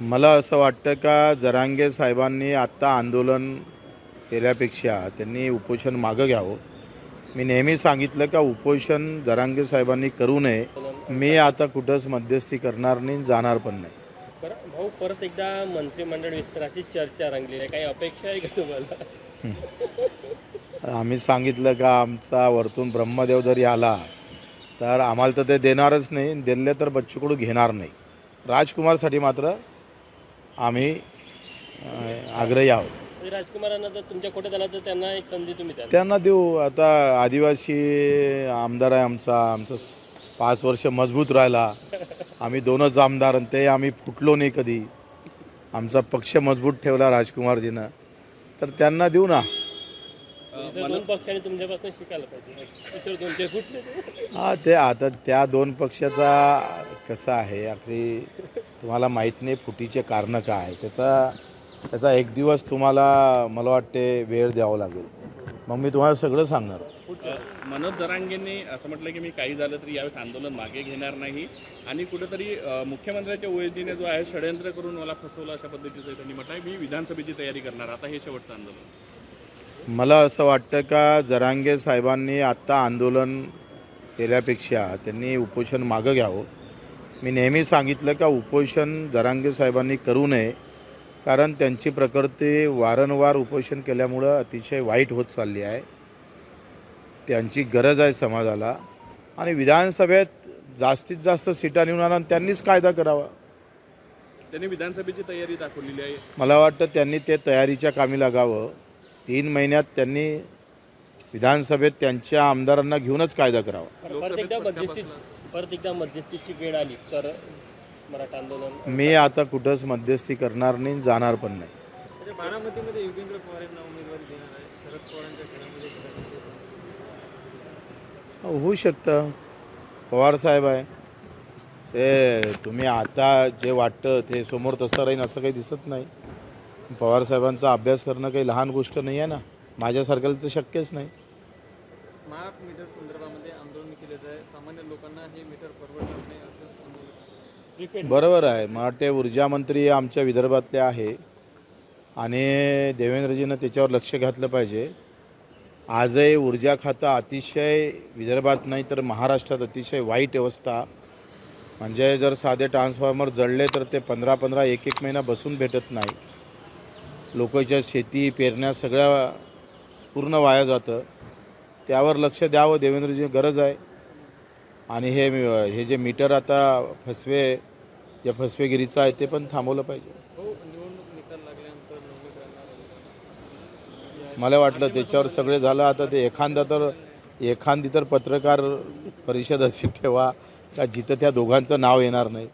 मला असं वाटतं का जरांगे साहेबांनी आत्ता आंदोलन केल्यापेक्षा त्यांनी उपोषण मागं घ्यावं. मी नेहमी सांगितलं का उपोषण जरांगे साहेबांनी करू नये. मी आता कुठंच मध्यस्थी करणार नाही जाणार पण नाही. भाऊ परत एकदा मंत्रिमंडळ विस्ताराची चर्चा रंगलेली आहे. काही अपेक्षा आहे का तुम्हाला? आम्ही सांगितलं का आमचा वरतून ब्रह्मदेव जरी आला तर आम्हाला तर ते देणारच नाही. दिले तर बच्चूकडू घेणार नाही. राजकुमारसाठी मात्र आम्ही आग्रही आहोत. म्हणजे राजकुमारांना जर तुमच्या कोट्यात आला तर त्यांना एक संधी तुम्ही द्याल. त्यांना देऊ. आता आदिवासी आमदार आहे आमचा. आमचं पाच वर्ष मजबूत राहिला. आम्ही दोनच आमदार आणि ते आम्ही फुटलो नाही कधी. आमचा पक्ष मजबूत ठेवला राजकुमारजीनं. तर त्यांना देऊ ना. इतर दोन पक्षांनी तुमच्यापासून शिकायला पाहिजे. इतर दोन ते. कुठले हा ते आता त्या दोन पक्षाचा कसं आहे आखरी तुम्हाला माहीत नाही फुटीचे कारणं काय. आहे त्याचा त्याचा एक दिवस तुम्हाला मला वाटते वेळ द्यावा लागेल. मग मी तुम्हाला सगळं सांगणार. मनोज जरांगेंनी असं म्हटलं की मी काही झालं तरी यावेळेस आंदोलन मागे घेणार नाही. आणि कुठेतरी मुख्यमंत्र्यांच्या ओळखीने जो आहे षडयंत्र करून मला फसवलं अशा पद्धतीचं त्यांनी म्हटलं मी विधानसभेची तयारी करणार. आता हे शेवटचं आंदोलन. मला असं वाटतं का जरांगे साहेबांनी आत्ता आंदोलन केल्यापेक्षा त्यांनी उपोषण मागं घ्यावं. मी नेहमी सांगितलं का उपोषण जरांगे साहेबांनी करू नये कारण त्यांची प्रकृती वारंवार उपोषण केल्यामुळं अतिशय वाईट होत चालली आहे. त्यांची गरज आहे समाजाला. आणि विधानसभेत जास्तीत जास्त सीटा निवडून आणून त्यांनीच कायदा करावा. त्यांनी विधानसभेची तयारी दाखवलेली आहे. मला वाटतं त्यांनी ते तयारीच्या कामी लागावं. तीन महिन्यात त्यांनी विधानसभेत त्यांच्या आमदारांना घेऊनच कायदा करावा. परत एकदा मध्यस्थीची वेळ आली तर मराठा आंदोलन मी आता कुठंच मध्यस्थी करणार नाही जाणार पण नाही. म्हणजे बारामतीमध्ये योगेंद्र पवार यांना उमेदवारी देणार आहे. शरद पवारांच्या खेळामध्ये होऊ शकतं. पवार साहेब आहे. ते तुम्ही आता जे वाटतं ते समोर तसं राहीन असं काही दिसत नाही. पवार साहेबांचा अभ्यास करणं काही लहान गोष्ट नाही आहे ना. माझ्यासारख्याला तर शक्यच नाही. स्मार्ट मीटर संदर्भामध्ये आंदोलन केले आहे सामान्य लोकांना हे मीटर परवडणार नाही असं समजलं. बरोबर आहे. मला वाटते ऊर्जा मंत्री आमच्या विदर्भातले आहे. आणि देवेंद्रजीनं त्याच्यावर लक्ष घातलं पाहिजे. आजही ऊर्जा खातं अतिशय विदर्भात नाही तर महाराष्ट्रात अतिशय वाईट अवस्था. म्हणजे जर साधे ट्रान्सफॉर्मर जळले तर ते पंधरा पंधरा एक एक महिना बसून भेटत नाही. लोकांच्या शेती पेरण्या सगळ्या पूर्ण वाया जातं. त्यावर लक्ष द्यावं देवेंद्रजी गरज आहे. आणि हे हे जे मीटर आता फसवे जे फसवेगिरीचं आहे ते पण थांबवलं पाहिजे. हो मला वाटलं त्याच्यावर सगळे झालं आता ते एखादा तर एखादी तर पत्रकार परिषद अशी ठेवा का जिथं त्या दोघांचं नाव येणार नाही.